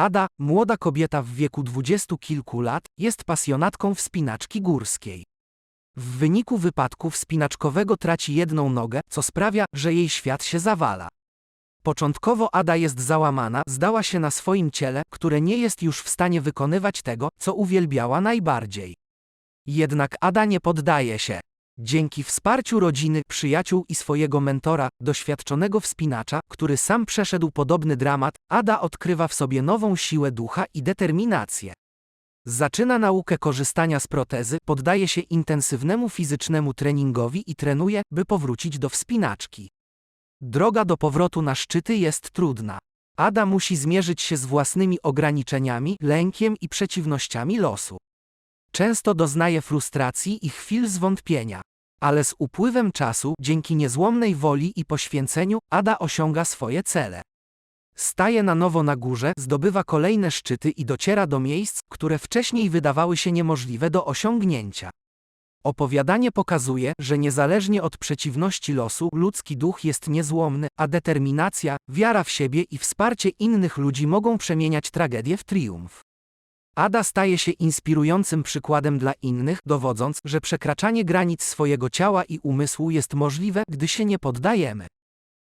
Ada, młoda kobieta w wieku dwudziestu kilku lat, jest pasjonatką wspinaczki górskiej. W wyniku wypadku wspinaczkowego traci jedną nogę, co sprawia, że jej świat się zawala. Początkowo Ada jest załamana, zdała się na swoim ciele, które nie jest już w stanie wykonywać tego, co uwielbiała najbardziej. Jednak Ada nie poddaje się. Dzięki wsparciu rodziny, przyjaciół i swojego mentora, doświadczonego wspinacza, który sam przeszedł podobny dramat, Ada odkrywa w sobie nową siłę ducha i determinację. Zaczyna naukę korzystania z protezy, poddaje się intensywnemu fizycznemu treningowi i trenuje, by powrócić do wspinaczki. Droga do powrotu na szczyty jest trudna. Ada musi zmierzyć się z własnymi ograniczeniami, lękiem i przeciwnościami losu. Często doznaje frustracji i chwil zwątpienia. Ale z upływem czasu, dzięki niezłomnej woli i poświęceniu, Ada osiąga swoje cele. Staje na nowo na górze, zdobywa kolejne szczyty i dociera do miejsc, które wcześniej wydawały się niemożliwe do osiągnięcia. Opowiadanie pokazuje, że niezależnie od przeciwności losu, ludzki duch jest niezłomny, a determinacja, wiara w siebie i wsparcie innych ludzi mogą przemieniać tragedię w triumf. Ada staje się inspirującym przykładem dla innych, dowodząc, że przekraczanie granic swojego ciała i umysłu jest możliwe, gdy się nie poddajemy.